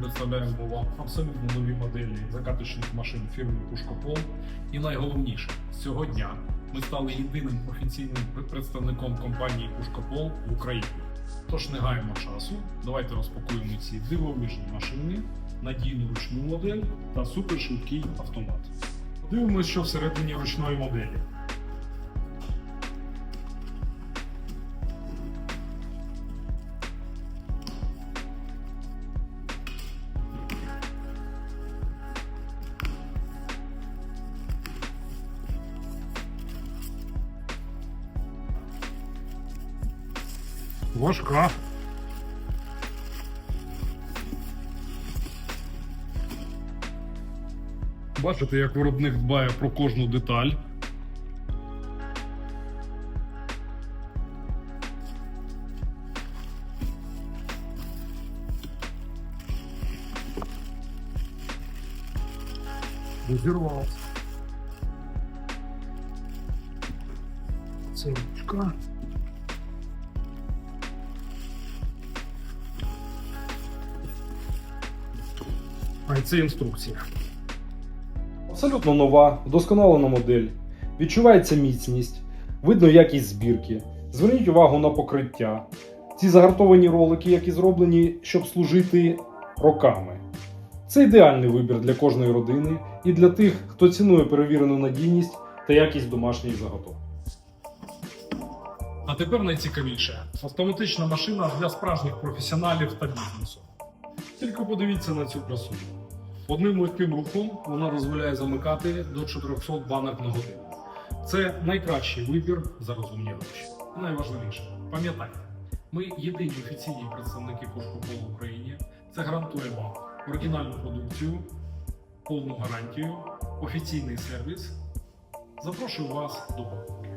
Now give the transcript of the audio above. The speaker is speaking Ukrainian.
представляємо вам абсолютно нові моделі закаточних машин фірми Пушкопол. І найголовніше, дня ми стали єдиним офіційним представником компанії Пушкопол в Україні. Тож не гаємо часу, давайте розпакуємо ці дивовижні машини, надійну ручну модель та супершвидкий автомат. Дивимося, що всередині ручної моделі. Важка. Бачите, як виробник дбає про кожну деталь. Розірвався. Це ручка. Це інструкція. Абсолютно нова, вдосконалена модель. Відчувається міцність, видно якість збірки. Зверніть увагу на покриття. Ці загартовані ролики, які зроблені, щоб служити роками. Це ідеальний вибір для кожної родини і для тих, хто цінує перевірену надійність та якість домашніх заготовок. А тепер найцікавіше автоматична машина для справжніх професіоналів та бізнесу. Тільки подивіться на цю красу. Одним легким рухом вона дозволяє замикати до 400 банок на годину. Це найкращий вибір за розумні гроші. Найважливіше, пам'ятайте, ми єдині офіційні представники Пушкопол в Україні. Це гарантує вам оригінальну продукцію, повну гарантію, офіційний сервіс. Запрошую вас до покупки.